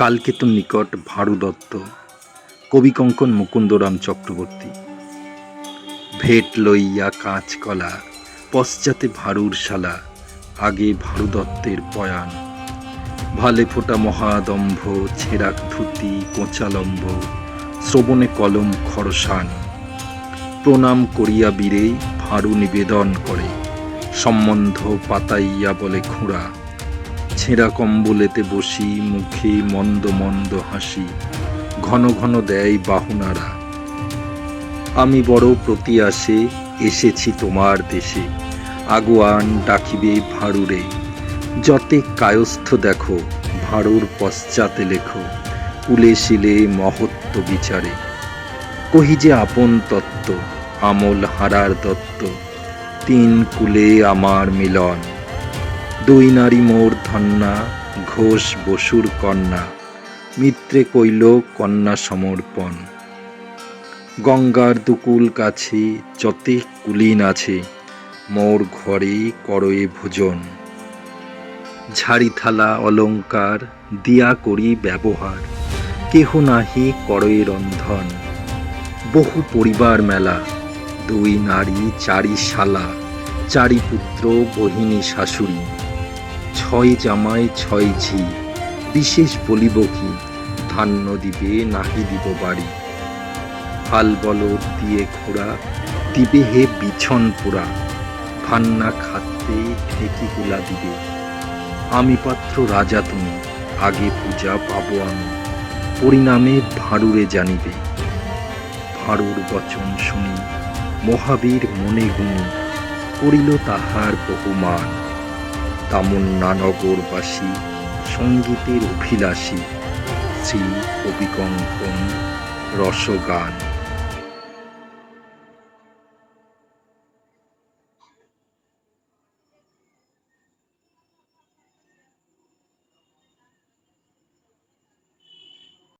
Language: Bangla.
কালকেতুর নিকট ভারু দত্ত কবিকঙ্কন মুকুন্দরাম চক্রবর্তী। ভেট লইয়া কাঁচকলা পশ্চাতে ভারুর শালা, আগে ভারু দত্তের পয়ান। ভালে ফোটা মহাদম্ভ, ছেঁড়াক ধুতি, কোঁচালম্ব, শ্রবণে কলম খরসান। প্রণাম করিয়া বীরে ভারু নিবেদন করে, সম্বন্ধ পাতাইয়া বলে খুঁড়া। ছেঁড়া কম্বলেতে বসি, মুখে মন্দ মন্দ হাসি, ঘন ঘন দেয় বাহুনারা। আমি বড় প্রতি আসে এসেছি তোমার দেশে। আগুয়ান ডাকিবে ভাড়ুরে যতে কায়স্থ দেখো ভাড়ুর পশ্চাতে লেখো, কুলে শিলে মহত্ব বিচারে। কহি যে আপন তত্ত্ব, আমল হারার দত্ত, তিন কুলে আমার মিলন। দুই নারী মোর ধন্যা, ঘোষ বসুর কন্যা। মিত্রে কইল, কন্যা সমর্পণ। গঙ্গার দুকুল কাছে যতে কুলিন আছে, মোর ঘরে করয়ে ভোজন। ঝাড়ি থালা অলঙ্কার দিয়া করি ব্যবহার, কেহ নাহি করয়ে রন্ধন। বহু পরিবার মেলা, দুই নারী, চারি শালা, চারি পুত্র বহিনী শাশুড়ি। ছয় জামাই, ছয় ঝি। বিশেষ বলিব কি ধান্য দিবে নাহি দিব বাড়ি। হাল বলদ দিয়ে ঘোড়া, দিবে হে বিছন পোড়া। ভান্না খাতে ঠেকি গুলা দিবে। আমি পাত্র রাজা তুমি, আগে পূজা পাবো আমি। পরিণামে ভাঁড়ুরে জানিবে। ভাঁড়ুর বচন শুনি, মহাবীর মনে গুণী করিল তাহার বহুমান। তামন্না নগরবাসী সঙ্গীতের অভিলাষী শ্রী কবি রসগান।